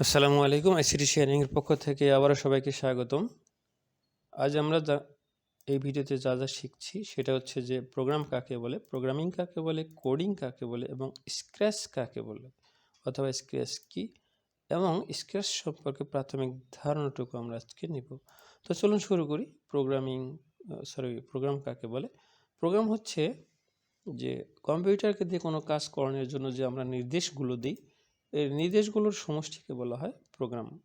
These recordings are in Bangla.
আসসালামু আলাইকুম আইসিটি শেয়ারিংয়ের পক্ষ থেকে আবারও সবাইকে স্বাগতম। আজ আমরা যা, এই ভিডিওতে যা যা শিখছি সেটা হচ্ছে যে প্রোগ্রাম কাকে বলে, প্রোগ্রামিং কাকে বলে, কোডিং কাকে বলে এবং স্ক্র্যাচ কাকে বলে অথবা স্ক্র্যাচ কি এবং স্ক্র্যাচ সম্পর্কে প্রাথমিক ধারণাটুকু আমরা আজকে নিব। তো চলুন শুরু করি, প্রোগ্রামিং সরি প্রোগ্রাম কাকে বলে। প্রোগ্রাম হচ্ছে যে কম্পিউটারকে দিয়ে কোনো কাজ করানোর জন্য যে আমরা নির্দেশগুলো দিই এই নির্দেশগুলোর সমষ্টিকে বলা হয় প্রোগ্রাম।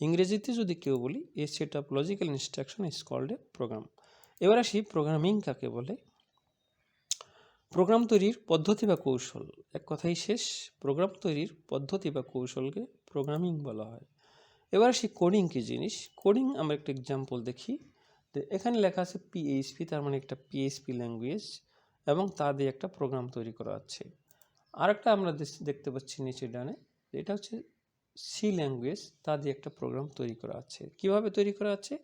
ইংরেজিতে যদি কেউ বলি, a set up logical instruction is called a program. এবার আসি প্রোগ্রামিং কাকে বলে। প্রোগ্রাম তৈরির পদ্ধতি বা কৌশল। এক কথাই শেষ, প্রোগ্রাম তৈরির পদ্ধতি বা কৌশলকে প্রোগ্রামিং বলা হয়। এবার আসি কোডিং কী জিনিস। কোডিং আমরা একটা এক্সাম্পল দেখি। যে এখানে লেখা আছে পিএইচপি তার মানে একটা পিএইচপি ল্যাঙ্গুয়েজ এবং তা দিয়ে একটা প্রোগ্রাম তৈরি করা আছে আরেকটা আমরা দেখতে পাচ্ছি নিচে ডানে এটা হচ্ছে সি ল্যাঙ্গুয়েজ, তা দিয়ে একটা প্রোগ্রাম তৈরি করা আছে। কীভাবে তৈরি করা আছে?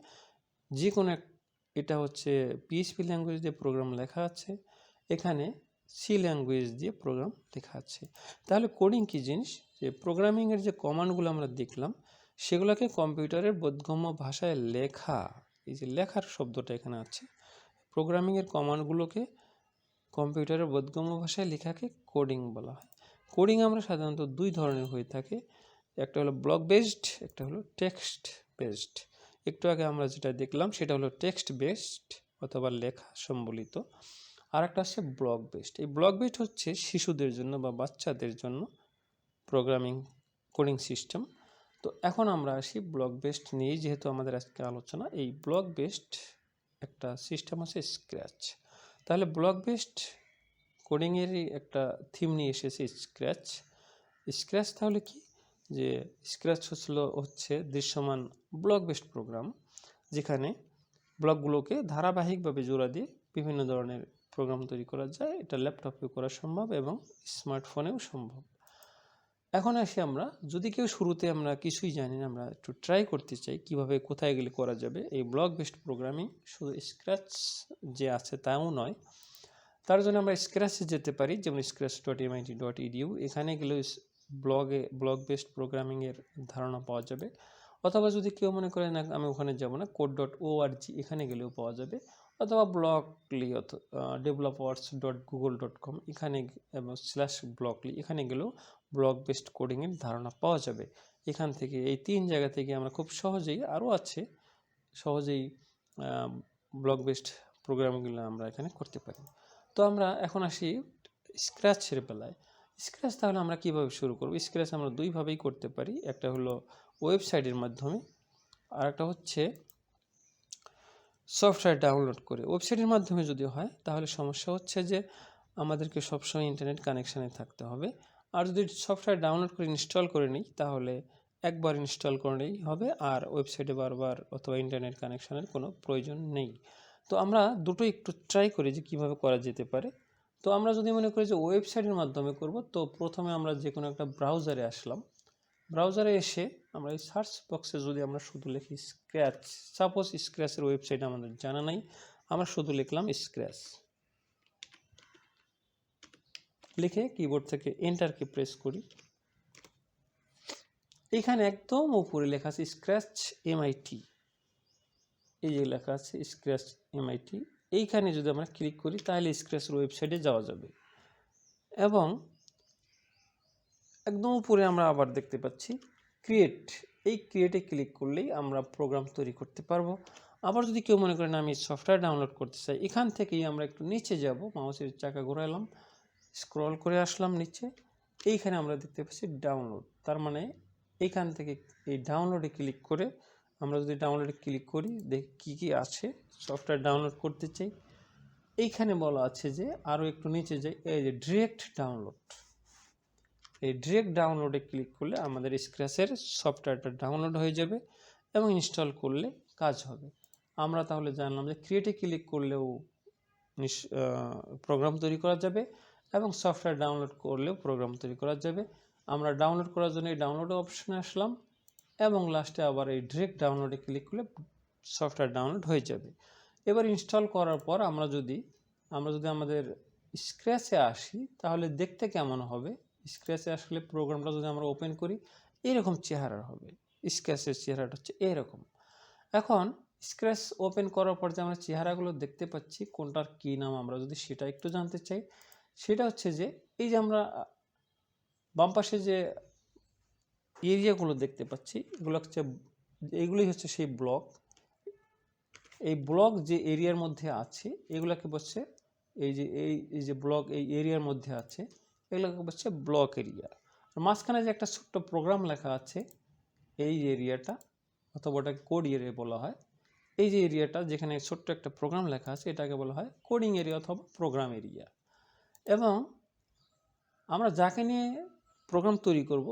যে কোনো এক এটা হচ্ছে পিএইচপি ল্যাঙ্গুয়েজ দিয়ে প্রোগ্রাম লেখা আছে, এখানে সি ল্যাঙ্গুয়েজ দিয়ে প্রোগ্রাম লেখা আছে। তাহলে কোডিং কী জিনিস? যে প্রোগ্রামিংয়ের যে কমান্ডগুলো আমরা দেখলাম, সেগুলোকে কম্পিউটারের বোধগম্য ভাষায় লেখা, এই যে লেখার শব্দটা এখানে আছে, প্রোগ্রামিংয়ের কমান্ডগুলোকে কম্পিউটারের বোধগম্য ভাষায় লেখাকে কোডিং বলা হয়। কোডিং আমরা সাধারণত দুই ধরনের হয়ে থাকে। একটা হলো ব্লক বেসড একটা হলো টেক্সট বেসড একটু আগে আমরা যেটা দেখলাম সেটা হলো টেক্সট বেসড অথবা লেখা সম্বলিত। আর একটা হচ্ছে ব্লক বেসড এই ব্লক বেসড হচ্ছে শিশুদের জন্য বা বাচ্চাদের জন্য প্রোগ্রামিং কোডিং সিস্টেম। তো এখন আমরা আসি ব্লক বেসড নিয়ে যেহেতু আমাদের আজকে আলোচনা। এই ব্লক বেসড একটা সিস্টেম আছে স্ক্র্যাচ। তাহলে ব্লক বেসড কোডিংয়েরই একটা থিম নিয়ে এসেছে স্ক্র্যাচ স্ক্র্যাচ তাহলে কি? যে স্ক্র্যাচ হচ্ছিল, হচ্ছে দৃশ্যমান ব্লক বেসড প্রোগ্রাম যেখানে ব্লকগুলোকে ধারাবাহিকভাবে জোড়া দিয়ে বিভিন্ন ধরনের প্রোগ্রাম তৈরি করা যায়। এটা ল্যাপটপেও করা সম্ভব এবং স্মার্টফোনেও সম্ভব। এখন আসি আমরা, যদি কেউ শুরুতে আমরা কিছুই জানি না, আমরা একটু ট্রাই করতে চাই কীভাবে কোথায় গেলে করা যাবে। এই ব্লক বেসড প্রোগ্রামিং শুধু স্ক্র্যাচ যে আছে তাও নয়, তার জন্য আমরা স্ক্র্যাচে যেতে পারি, যেমন Scratch dot MIT dot edu এখানে গেলেও ব্লগে ব্লক বেসড প্রোগ্রামিংয়ের ধারণা পাওয়া যাবে। অথবা যদি কেউ মনে করে না, আমি ওখানে যাব না কোড ডট ও আর জি এখানে গেলেও পাওয়া যাবে। অথবা Blockly developers dot Google dot com এখানে, এবং স্ল্যাশ ব্লকলি এখানে গেলেও ব্লক বেসড কোডিংয়ের ধারণা পাওয়া যাবে। এখান থেকে এই তিন জায়গা থেকে আমরা খুব সহজেই আরও আছে, সহজেই ব্লক বেসড প্রোগ্রামগুলো আমরা এখানে করতে পারি। তো আমরা এখন আসি স্ক্র্যাচের বেলায়। স্ক্র্যাচ তাহলে আমরা কীভাবে শুরু করব? স্ক্র্যাচ আমরা দুইভাবেই করতে পারি, একটা হলো ওয়েবসাইটের মাধ্যমে, আর একটা হচ্ছে সফটওয়্যার ডাউনলোড করে। ওয়েবসাইটের মাধ্যমে যদি হয়, তাহলে সমস্যা হচ্ছে যে আমাদেরকে সবসময় ইন্টারনেট কানেকশানে থাকতে হবে। আর যদি সফটওয়্যার ডাউনলোড করে ইনস্টল করে নিই, তাহলে একবার ইনস্টল করলেই হবে, আর ওয়েবসাইটে বারবার অথবা ইন্টারনেট কানেকশানের কোনো প্রয়োজন নেই। তো আমরা দুটো একটু ট্রাই করি যে কীভাবে করা যেতে পারে। তো আমরা যদি মনে করি যে ওয়েবসাইটের মাধ্যমে করব, তো প্রথমে আমরা যে কোনো একটা ব্রাউজারে আসলাম। ব্রাউজারে এসে আমরা এই সার্চ বক্সে যদি আমরা শুধু লিখি স্ক্র্যাচ সাপোজ স্ক্র্যাচের ওয়েবসাইট আমাদের জানা নাই, আমরা শুধু লিখলাম স্ক্র্যাচ লিখে কিবোর্ড থেকে এন্টারকে প্রেস করি। এখানে একদম উপরে লেখা আছে স্ক্র্যাচ এমআইটি এই যে লেখা আছে স্ক্র্যাচ এমআইটি এইখানে যদি আমরা ক্লিক করি, তাহলে স্ক্র্যাচের ওয়েবসাইটে যাওয়া যাবে। এবং একদম উপরে আমরা আবার দেখতে পাচ্ছি ক্রিয়েট এই ক্রিয়েটে ক্লিক করলেই আমরা প্রোগ্রাম তৈরি করতে পারব। আবার যদি কেউ মনে করেন আমি সফটওয়্যার ডাউনলোড করতে চাই, এখান থেকেই আমরা একটু নিচে যাব মাউসের চাকা ঘোরালাম। স্ক্রল করে আসলাম নিচে। এইখানে আমরা দেখতে পাচ্ছি ডাউনলোড তার মানে এইখান থেকে এই ডাউনলোডে ক্লিক করে আমরা যদি ডাউনলোডে ক্লিক করি, দেখি কী কী আছে সফটওয়্যার ডাউনলোড করতে চাই। এইখানে বলা আছে যে আরও একটু নিচে যাই, এই যে ডিরেক্ট ডাউনলোড এই ডিরেক্ট ডাউনলোডে ক্লিক করলে আমাদের স্ক্র্যাচের সফটওয়্যারটা ডাউনলোড হয়ে যাবে এবং ইনস্টল করলে কাজ হবে। আমরা তাহলে জানলাম যে ক্রিয়েটে ক্লিক করলেও প্রোগ্রাম তৈরি করা যাবে। এবং সফটওয়্যার ডাউনলোড করলেও প্রোগ্রাম তৈরি করা যাবে। আমরা ডাউনলোড করার জন্য এই ডাউনলোড অপশনে আসলাম এবং লাস্টে আবার এই ডিরেক্ট ডাউনলোডে ক্লিক করলে সফটওয়্যার ডাউনলোড হয়ে যাবে। এবার ইনস্টল করার পর আমরা যদি আমরা যদি আমাদের স্ক্র্যাচে আসি, তাহলে দেখতে কেমন হবে? স্ক্র্যাচে আসলে প্রোগ্রামটা যদি আমরা ওপেন করি, এরকম চেহারার হবে। স্ক্র্যাচের চেহারাটা হচ্ছে এরকম। এখন স্ক্র্যাচ ওপেন করার পর যে আমরা চেহারাগুলো দেখতে পাচ্ছি, কোনটার কী নাম আমরা যদি সেটা একটু জানতে চাই সেটা হচ্ছে যে, এই যে আমরা বাম পাশে যে এরিয়াগুলো দেখতে পাচ্ছি, এগুলো হচ্ছে এইগুলোই হচ্ছে সেই ব্লক। এই ব্লক যে এরিয়ার মধ্যে আছে, এগুলোকে বলছে এই যে, এই এই যে ব্লক এই এরিয়ার মধ্যে আছে, এগুলোকে বলছে ব্লক এরিয়া। আর মাঝখানে যে একটা ছোট্ট প্রোগ্রাম লেখা আছে, এই এরিয়াটা, অথবা ওটাকে কোড এরিয়া বলা হয়, এই যে এরিয়াটা, যেখানে ছোট্ট একটা প্রোগ্রাম লেখা আছে, এটাকে বলা হয় কোডিং এরিয়া অথবা প্রোগ্রাম এরিয়া। এবং আমরা যাকে নিয়ে প্রোগ্রাম তৈরি করব,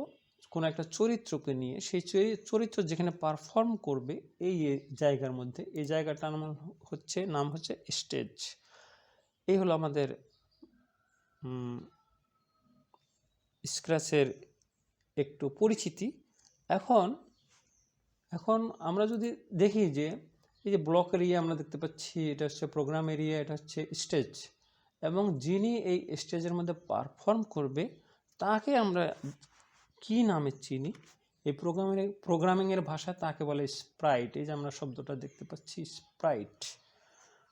কোনো একটা চরিত্রকে নিয়ে, সেই চরিত্র যেখানে পারফর্ম করবে এই জায়গার মধ্যে, এই জায়গাটার নাম হচ্ছে নাম হচ্ছে স্টেজ এই হলো আমাদের স্ক্র্যাচের একটু পরিচিতি। এখন এখন আমরা যদি দেখি যে, এই যে ব্লক এরিয়া আমরা দেখতে পাচ্ছি, এটা হচ্ছে প্রোগ্রাম এরিয়া এটা হচ্ছে স্টেজ এবং যিনি এই স্টেজের মধ্যে পারফর্ম করবে, তাকে আমরা কি নামে চিনি? এই প্রোগ্রামের প্রোগ্রামিংয়ের ভাষায় তাকে বলে স্প্রাইট এই যে আমরা শব্দটা দেখতে পাচ্ছি স্প্রাইট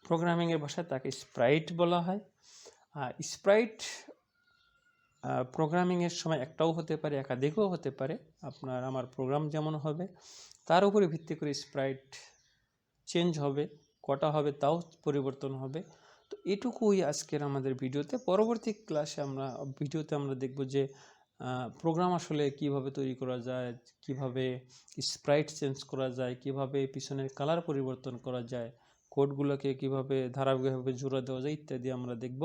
প্রোগ্রামিংয়ের ভাষায় তাকে স্প্রাইট বলা হয়। আর স্প্রাইট প্রোগ্রামিংয়ের সময় একটাও হতে পারে, একাধিকও হতে পারে। আপনার, আমার প্রোগ্রাম যেমন হবে, তার উপরে ভিত্তি করে স্প্রাইট চেঞ্জ হবে, কটা হবে, তাও পরিবর্তন হবে। এটুকুই আজকের আমাদের ভিডিওতে। পরবর্তী ক্লাসে আমরা, ভিডিওতে আমরা দেখব যে প্রোগ্রাম আসলে কীভাবে তৈরি করা যায়, কীভাবে স্প্রাইট চেঞ্জ করা যায়, কীভাবে পিছনের কালার পরিবর্তন করা যায় কোডগুলোকে কীভাবে ধারাবাহিকভাবে জোড়া দেওয়া যায় ইত্যাদি আমরা দেখব।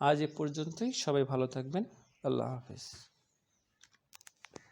আজ এ পর্যন্তই। সবাই ভালো থাকবেন। আল্লাহ হাফেজ।